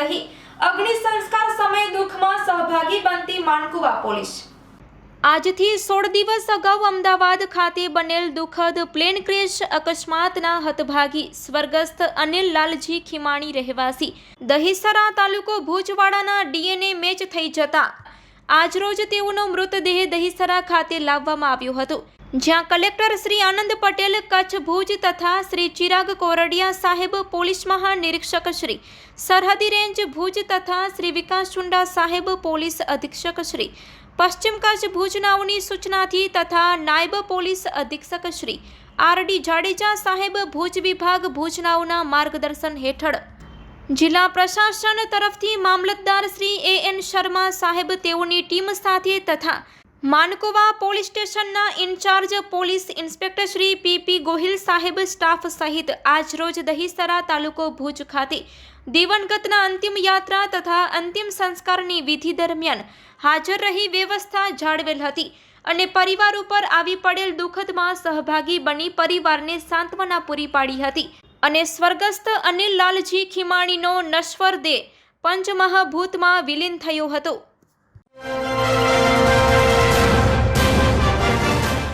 રહી. અગ્નિ સંસ્કાર સમયે દુઃખમાં સહભાગી બનતી માનકુવા પોલીસ. આજથી સોળ દિવસ અગાઉ અમદાવાદ ખાતે બનેલ દુઃખદ પ્લેન ક્રેશ અકસ્માતના હતભાગી સ્વર્ગસ્થ અનિલ લાલજી ખીમાણી રહેવાસી. દહીસરા તાલુકો ભુજવાડાના ડીએનએ મેચ થઈ જતા આજરોજ તેઓનો મૃતદેહ દહીસરા ખાતે લાવવામાં આવ્યો હતો, જ્યાં કલેક્ટર શ્રી આનંદ પટેલ, કચ્છ ભુજ તથા શ્રી ચિરાગ કોરડિયા સાહેબ, પોલીસ મહાનિરીક્ષક શ્રી સરહદી રેન્જ ભુજ તથા શ્રી વિકાસ ચુંડા સાહેબ, પોલીસ અધિક્ષક શ્રી પશ્ચિમ કચ્છ ભુજનાઓની સૂચનાથી તથા નાયબ પોલીસ અધિક્ષક શ્રી આર ડી જાડેજા સાહેબ, ભુજ વિભાગ ભુજનાઓના માર્ગદર્શન હેઠળ જિલ્લા પ્રશાસન તરફથી મામલતદાર શ્રી એ એન શર્મા સાહેબ તેઓની ટીમ સાથે તથા માનકોવા પોલીસ સ્ટેશનના incharge police inspector Shri P P Gohil સાહેબ સ્ટાફ સહિત આજરોજ દહીસરા તાલુકો ભુજ ખાતે દિવંગતના અંતિમ યાત્રા તથા અંતિમ સંસ્કારની વિધિ દરમિયાન હાજર રહી વ્યવસ્થા જાળવેલ હતી અને પરિવાર ઉપર આવી પડેલ દુઃખદમાં સહભાગી બની પરિવારને સાંત્વના પૂરી પાડી હતી. અને સ્વર્ગસ્થ અનિલ લાલજી ખીમાણીનો નશ્વર દેહ પંચમહાભૂતમાં વિલીન થયો હતો.